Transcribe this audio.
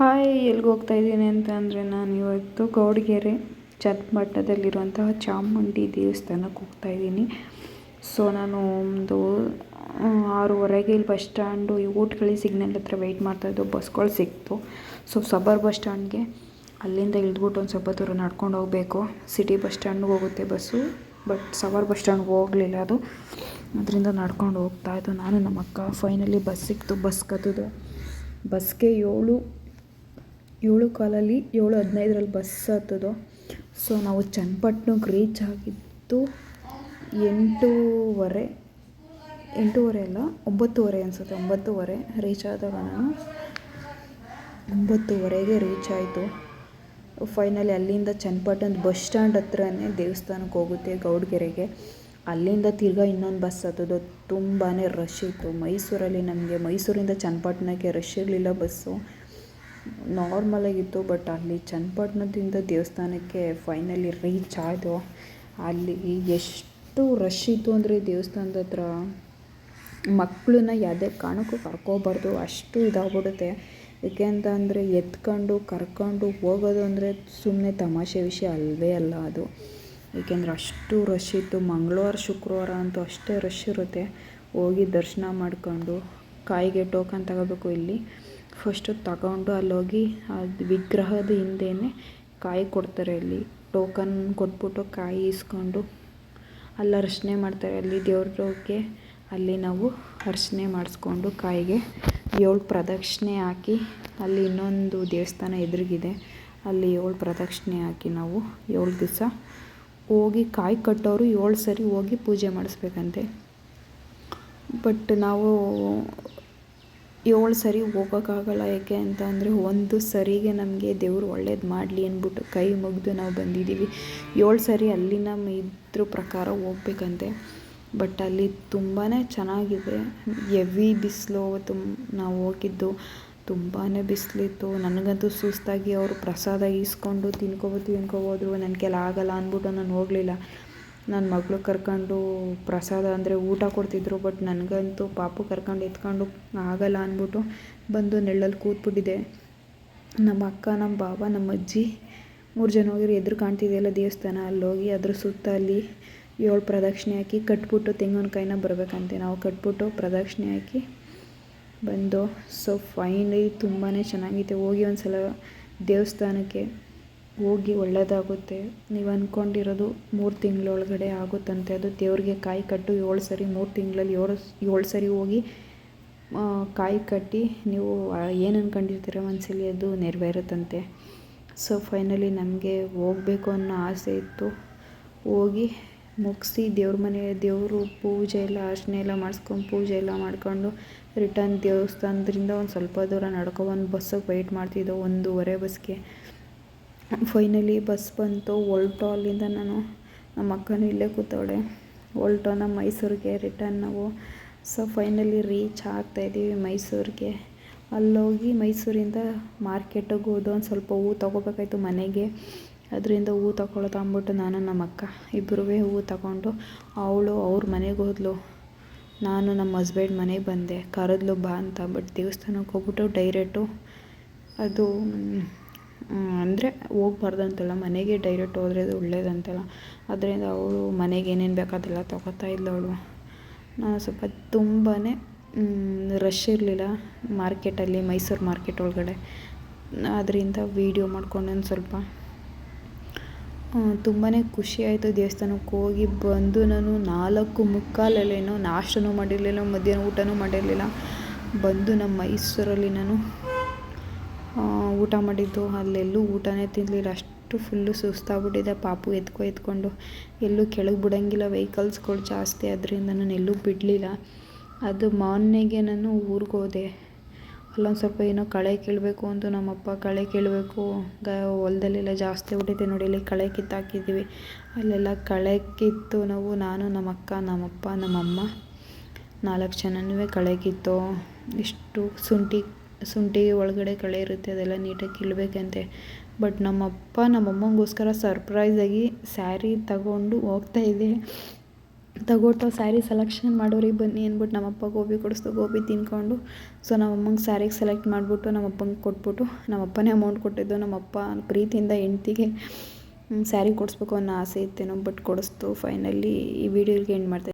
Hi ಎಲ್ಲಿಗೆ ಹೋಗ್ತಾ ಇದ್ದೀನಿ ಅಂತ ಅಂದರೆ ನಾನು ಇವತ್ತು ಗೌಡಗೆರೆ ಚತ್ಮಟ್ಟದಲ್ಲಿರುವಂತಹ ಚಾಮುಂಡಿ ದೇವಸ್ಥಾನಕ್ಕೆ ಹೋಗ್ತಾ ಇದ್ದೀನಿ. ಸೊ ನಾನು ಒಂದು ಆರೂವರೆಗೆ ಇಲ್ಲಿ ಬಸ್ ಸ್ಟ್ಯಾಂಡು, ಈ ಊಟಗಳಿ ಸಿಗ್ನಲ್ ಹತ್ರ ವೆಯ್ಟ್ ಮಾಡ್ತಾಯಿದ್ದು ಬಸ್ಗಳು ಸಿಕ್ತು. ಸೊ ಸಬರ್ ಬಸ್ ಸ್ಟ್ಯಾಂಡ್ಗೆ ಅಲ್ಲಿಂದ ಇಳಿದ್ಬಿಟ್ಟು ಒಂದು ಸ್ವಲ್ಪ ದೂರ ನಡ್ಕೊಂಡು ಹೋಗಬೇಕು. ಸಿಟಿ ಬಸ್ ಸ್ಟ್ಯಾಂಡ್ಗೆ ಹೋಗುತ್ತೆ ಬಸ್ಸು, ಬಟ್ ಸವರ್ ಬಸ್ ಸ್ಟ್ಯಾಂಡ್ಗೆ ಹೋಗಲಿಲ್ಲ ಅದು. ಅದರಿಂದ ನಡ್ಕೊಂಡು ಹೋಗ್ತಾಯಿದ್ದು ನಾನು ನಮ್ಮ ಅಕ್ಕ ಫೈನಲಿ ಬಸ್ ಸಿಕ್ತು, ಬಸ್ ಕತ್ತದು. ಬಸ್ಗೆ ಏಳು ಏಳು ಕಾಲಲ್ಲಿ ಏಳು ಹದಿನೈದರಲ್ಲಿ ಬಸ್ ಹತ್ತದೋ. ಸೊ ನಾವು ಚನ್ನಪಟ್ಟಣಕ್ಕೆ ರೀಚ್ ಆಗಿದ್ದು ಎಂಟೂವರೆ ಎಂಟೂವರೆ ಅಲ್ಲ, ಒಂಬತ್ತುವರೆ ಅನಿಸುತ್ತೆ. ಒಂಬತ್ತುವರೆ ರೀಚ್ ಆದಾಗ ನಾನು ಒಂಬತ್ತುವರೆಗೆ ರೀಚ್ ಆಯಿತು. ಫೈನಲಿ ಅಲ್ಲಿಂದ ಚನ್ನಪಟ್ಟಣದ ಬಸ್ ಸ್ಟ್ಯಾಂಡ್ ಹತ್ರನೇ ದೇವಸ್ಥಾನಕ್ಕೆ ಹೋಗುತ್ತೆ ಗೌಡ್ಗೆರೆಗೆ. ಅಲ್ಲಿಂದ ತಿರ್ಗಾ ಇನ್ನೊಂದು ಬಸ್ ಹತ್ತೋದು. ತುಂಬಾ ರಶ್ ಇತ್ತು. ಮೈಸೂರಲ್ಲಿ ನಮಗೆ ಮೈಸೂರಿಂದ ಚನ್ನಪಟ್ಟಣಕ್ಕೆ ರಶ್ ಇರಲಿಲ್ಲ ಬಸ್ಸು ನಾರ್ಮಲಾಗಿತ್ತು ಬಟ್ ಅಲ್ಲಿ ಚನ್ನಪಟ್ಟಣದಿಂದ ದೇವಸ್ಥಾನಕ್ಕೆ ಫೈನಲಿ ರೀಚ್ ಆಯಿತು. ಅಲ್ಲಿ ಎಷ್ಟು ರಶ್ ಇತ್ತು ಅಂದರೆ ದೇವಸ್ಥಾನದ ಹತ್ರ ಮಕ್ಕಳನ್ನ ಯಾವುದೇ ಕಾರಣಕ್ಕೂ ಕರ್ಕೋಬಾರ್ದು, ಅಷ್ಟು ಇದಾಗ್ಬಿಡುತ್ತೆ. ಏಕೆ ಅಂತ ಅಂದರೆ ಎತ್ಕೊಂಡು, ಕರ್ಕೊಂಡು ಹೋಗೋದು ಅಂದರೆ ಸುಮ್ಮನೆ ತಮಾಷೆ ವಿಷಯ ಅಲ್ಲವೇ ಅಲ್ಲ ಅದು. ಏಕೆಂದರೆ ಅಷ್ಟು ರಶ್ ಇತ್ತು, ಮಂಗಳವಾರ, ಶುಕ್ರವಾರ ಅಂತೂ ಅಷ್ಟೇ ರಶ್ ಇರುತ್ತೆ. ಹೋಗಿ ದರ್ಶನ ಮಾಡ್ಕೊಂಡು, ಕಾಯಿಗೆ ಟೋಕನ್ ತಗೋಬೇಕು ಇಲ್ಲಿ. ಫಸ್ಟು ತಗೊಂಡು ಅಲ್ಲೋಗಿ ಅದು ವಿಗ್ರಹದ ಹಿಂದೆಯೇ ಕಾಯಿ ಕೊಡ್ತಾರೆ ಅಲ್ಲಿ. ಟೋಕನ್ ಕೊಟ್ಬಿಟ್ಟು ಕಾಯಿ ಇಸ್ಕೊಂಡು ಅಲ್ಲಿ ಅರ್ಚನೆ ಮಾಡ್ತಾರೆ. ಅಲ್ಲಿ ದೇವ್ರಿಗೆ ಅಲ್ಲಿ ನಾವು ಅರ್ಚನೆ ಮಾಡಿಸ್ಕೊಂಡು ಕಾಯಿಗೆ ಏಳು ಪ್ರದಕ್ಷಿಣೆ ಹಾಕಿ ಅಲ್ಲಿ ಇನ್ನೊಂದು ದೇವಸ್ಥಾನ ಎದುರಿಗಿದೆ. ಅಲ್ಲಿ ಏಳು ಪ್ರದಕ್ಷಿಣೆ ಹಾಕಿ ನಾವು ಏಳು ದಿವಸ ಹೋಗಿ ಕಾಯಿ ಕಟ್ಟೋರು ಏಳು ಸರಿ ಹೋಗಿ ಪೂಜೆ ಮಾಡಿಸ್ಬೇಕಂತೆ. ಬಟ್ ನಾವು ಏಳು ಸರಿ ಹೋಗೋಕ್ಕಾಗಲ್ಲ ಯಾಕೆ ಅಂತ ಅಂದರೆ ಒಂದು ಸರಿಗೆ ನಮಗೆ ದೇವ್ರು ಒಳ್ಳೇದು ಮಾಡಲಿ ಅಂದ್ಬಿಟ್ಟು ಕೈ ಮುಗಿದು ನಾವು ಬಂದಿದ್ದೀವಿ. ಏಳು ಸರಿ ಅಲ್ಲಿ ನಮ್ಮ ಇದ್ರ ಪ್ರಕಾರ ಹೋಗ್ಬೇಕಂತೆ. ಬಟ್ ಅಲ್ಲಿ ತುಂಬಾ ಚೆನ್ನಾಗಿದೆ. ಎವಿ ಬಿಸಿಲು ತುಂಬ ನಾವು ಹೋಗಿದ್ದು. ತುಂಬಾ ಬಿಸಿಲಿತ್ತು. ನನಗಂತೂ ಸುಸ್ತಾಗಿ ಅವರು ಪ್ರಸಾದ ಈಸ್ಕೊಂಡು ತಿನ್ಕೋಬೋದು ತಿನ್ಕೋಬೋದು ನನ್ನ ಕೆಲ ಆಗಲ್ಲ ಅಂದ್ಬಿಟ್ಟು ನಾನು ಹೋಗಲಿಲ್ಲ. ನನ್ನ ಮಗಳು ಕರ್ಕೊಂಡು ಪ್ರಸಾದ ಅಂದರೆ ಊಟ ಕೊಡ್ತಿದ್ರು ಬಟ್ ನನಗಂತೂ ಪಾಪು ಕರ್ಕೊಂಡು ಎತ್ಕೊಂಡು ಆಗಲ್ಲ ಅಂದ್ಬಿಟ್ಟು ಬಂದು ನೆಳ್ಳಲ್ಲಿ ಕೂತ್ಬಿಟ್ಟಿದ್ದೆ ನಮ್ಮ ಅಕ್ಕ, ನಮ್ಮ ಬಾಬಾ ನಮ್ಮ ಅಜ್ಜಿ ಮೂರು ಜನ ಹೋಗಿರು ಎದುರು ಕಾಣ್ತಿದೆಯಲ್ಲ ದೇವಸ್ಥಾನ. ಅಲ್ಲೋಗಿ ಅದ್ರ ಸುತ್ತ ಅಲ್ಲಿ ಏಳು ಪ್ರದಕ್ಷಿಣೆ ಹಾಕಿ ಕಟ್ಬಿಟ್ಟು ತೆಂಗಿನಕಾಯಿನ ಬರಬೇಕಂತೆ. ನಾವು ಕಟ್ಬಿಟ್ಟು ಪ್ರದಕ್ಷಿಣೆ ಹಾಕಿ ಬಂದು ಸೊ ಫೈನಲಿ ತುಂಬಾ ಚೆನ್ನಾಗಿತ್ತು ಹೋಗಿ ಒಂದು ಸಲ ದೇವಸ್ಥಾನಕ್ಕೆ ಹೋಗಿ ಒಳ್ಳೆಯದಾಗುತ್ತೆ ನೀವು ಅಂದ್ಕೊಂಡಿರೋದು ಮೂರು ತಿಂಗಳೊಳಗಡೆ ಆಗುತ್ತಂತೆ. ಅದು ದೇವ್ರಿಗೆ ಕಾಯಿ ಕಟ್ಟು ಏಳು ಸರಿ, ಮೂರು ತಿಂಗಳಲ್ಲಿ ಏಳು ಏಳು ಸರಿ ಹೋಗಿ ಕಾಯಿ ಕಟ್ಟಿ ನೀವು ಏನು ಅಂದ್ಕೊಂಡಿರ್ತೀರ ಮನಸ್ಸಲ್ಲಿ ಅದು ನೆರವೇರುತ್ತಂತೆ. ಸೊ ಫೈನಲಿ ನಮಗೆ ಹೋಗಬೇಕು ಅನ್ನೋ ಆಸೆ ಇತ್ತು. ಹೋಗಿ ಮುಗಿಸಿ ದೇವ್ರ ಮನೆ, ದೇವರು ಪೂಜೆ ಎಲ್ಲ, ಅರ್ಚನೆ ಎಲ್ಲ ಮಾಡಿಸ್ಕೊಂಡು ಪೂಜೆ ಎಲ್ಲ ಮಾಡ್ಕೊಂಡು ರಿಟರ್ನ್ ದೇವಸ್ಥಾನದಿಂದ ಒಂದು ಸ್ವಲ್ಪ ದೂರ ನಡ್ಕೊಬಂದು ಬಸ್ಸಿಗೆ ವೆಯ್ಟ್ ಮಾಡ್ತಿದ್ದೆವು ಒಂದೂವರೆ ಬಸ್ಗೆ. ಫೈನಲಿ ಬಸ್ ಬಂತು. ಒಲ್ಟೋ ಅಲ್ಲಿಂದ ನಾನು ನಮ್ಮ ಅಕ್ಕನೂ ಇಲ್ಲೇ ಕೂತವಳೆ. ಒಲ್ಟೋನ ಮೈಸೂರಿಗೆ ರಿಟರ್ನ್ ನಾವು. ಸೊ ಫೈನಲಿ ರೀಚ್ ಆಗ್ತಾಯಿದ್ದೀವಿ ಮೈಸೂರಿಗೆ. ಅಲ್ಲೋಗಿ ಮೈಸೂರಿಂದ ಮಾರ್ಕೆಟಿಗೆ ಹೋದ ಒಂದು ಸ್ವಲ್ಪ ಹೂ ತೊಗೋಬೇಕಾಯ್ತು ಮನೆಗೆ. ಅದರಿಂದ ಹೂ ತೊಗೊಳೋದು ಅಂದ್ಬಿಟ್ಟು ನಾನು ನಮ್ಮ ಅಕ್ಕ ಇಬ್ಬರೂ ಹೂ ತಗೊಂಡು ಅವಳು ಅವ್ರ ಮನೆಗೆ ಹೋದ್ಲು. ನಾನು ನಮ್ಮ ಹಸ್ಬೆಂಡ್ ಮನೆಗೆ ಬಂದೆ. ಕರೆದ್ಲು ಬಾ ಅಂತ. ಬಟ್ ದೇವಸ್ಥಾನಕ್ಕೆ ಹೋಗ್ಬಿಟ್ಟು ಡೈರೆಕ್ಟು ಅದು ಅಂದರೆ ಹೋಗ್ಬಾರ್ದಂತಲ್ಲ, ಮನೆಗೆ ಡೈರೆಕ್ಟ್ ಹೋದ್ರೆ ಅದು ಒಳ್ಳೇದಂತಲ್ಲ. ಅದರಿಂದ ಅವಳು ಮನೆಗೆ ಏನೇನು ಬೇಕು ಅದೆಲ್ಲ ತೊಗೋತಾ ಇದ್ಲು ಅವಳು. ನಾನು ಸ್ವಲ್ಪ ತುಂಬಾ ರಶ್ ಇರಲಿಲ್ಲ ಮಾರ್ಕೆಟಲ್ಲಿ ಮೈಸೂರು ಮಾರ್ಕೆಟ್ ಒಳಗಡೆ. ಅದರಿಂದ ವೀಡಿಯೋ ಮಾಡ್ಕೊಂಡು ನಾನು ಸ್ವಲ್ಪ. ತುಂಬಾ ಖುಷಿ ಆಯಿತು ದೇವಸ್ಥಾನಕ್ಕೆ ಹೋಗಿ ಬಂದು ನಾನು ನಾಲ್ಕು ಮುಕ್ಕಾಲಲ್ಲೇನೋ ನಾಷ್ಟನೂ ಮಾಡಿರಲಿಲ್ಲ, ಮಧ್ಯಾಹ್ನ ಊಟನೂ ಮಾಡಿರಲಿಲ್ಲ. ಬಂದು ನಮ್ಮ ಮೈಸೂರಲ್ಲಿ ನಾನು ಊಟ ಮಾಡಿದ್ದು, ಅಲ್ಲೆಲ್ಲೂ ಊಟನೇ ತಿನ್ನಲಿಲ್ಲ ಅಷ್ಟು ಫುಲ್ಲು ಸುಸ್ತಾಗ್ಬಿಟ್ಟಿದೆ. ಪಾಪು ಎತ್ಕೊ ಎತ್ಕೊಂಡು ಎಲ್ಲೂ ಕೆಳಗೆ ಬಿಡೋಂಗಿಲ್ಲ. ವೆಹಿಕಲ್ಸ್ಗಳು ಜಾಸ್ತಿ ಅದರಿಂದ ನಾನು ಎಲ್ಲೂ ಬಿಡಲಿಲ್ಲ. ಅದು ಮಾನ್ನೆಗೆ ನಾನು ಊರಿಗೆ ಹೋದೆ. ಅಲ್ಲೊಂದು ಸ್ವಲ್ಪ ಏನೋ ಕಳೆ ಕೀಳಬೇಕು ಅಂತ ನಮ್ಮಪ್ಪ ಕಳೆ ಕೀಳಬೇಕು. ಗ, ಹೊಲದಲ್ಲೆಲ್ಲ ಜಾಸ್ತಿ ಬಿಟ್ಟಿದೆ ನೋಡಿ. ಇಲ್ಲಿ ಕಳೆ ಕಿತ್ತಾಕಿದ್ದೀವಿ. ಅಲ್ಲೆಲ್ಲ ಕಳೆ ಕಿತ್ತು ನಾವು, ನಾನು ನಮ್ಮ ಅಕ್ಕ ನಮ್ಮಪ್ಪ, ನಮ್ಮಮ್ಮ. ನಾಲ್ಕು ಜನನೂ ಕಳೆ ಕಿತ್ತು. ಇಷ್ಟು ಶುಂಠಿ ಶುಂಠಿ ಒಳಗಡೆ ಕಳೆ ಇರುತ್ತೆ, ಅದೆಲ್ಲ ನೀಟಾಗಿ ಕೀಳಬೇಕಂತೆ ಬಟ್ ನಮ್ಮಪ್ಪ, ನಮ್ಮಮ್ಮಂಗೋಸ್ಕರ ಸರ್ಪ್ರೈಸಾಗಿ ಸ್ಯಾರಿ ತಗೊಂಡು ಹೋಗ್ತಾ ಇದೆ. ತಗೊಟ್ಟು ಸ್ಯಾರಿ ಸೆಲೆಕ್ಷನ್ ಮಾಡೋರಿಗೆ ಬನ್ನಿ ಅಂದ್ಬಿಟ್ಟು ನಮ್ಮಪ್ಪ ಗೋಬಿ ಕೊಡಿಸ್ತು, ಗೋಬಿ ತಿನ್ಕೊಂಡು. ಸೊ ನಮ್ಮಮ್ಮಂಗೆ ಸ್ಯಾರಿಗೆ ಸೆಲೆಕ್ಟ್ ಮಾಡಿಬಿಟ್ಟು ನಮ್ಮಪ್ಪಂಗೆ ಕೊಟ್ಬಿಟ್ಟು, ನಮ್ಮಪ್ಪನೇ ಅಮೌಂಟ್ ಕೊಟ್ಟಿದ್ದು, ನಮ್ಮಪ್ಪ ಪ್ರೀತಿಯಿಂದ ಹೆಂಡ್ತಿಗೆ ಸ್ಯಾರಿ ಕೊಡಿಸ್ಬೇಕು ಅನ್ನೋ ಆಸೆ ಇತ್ತೇನೋ ಬಟ್ ಕೊಡಿಸ್ತು. ಫೈನಲಿ ಈ ವಿಡಿಯೋಗೆ ಎಂಡ್ ಮಾಡ್ತಾ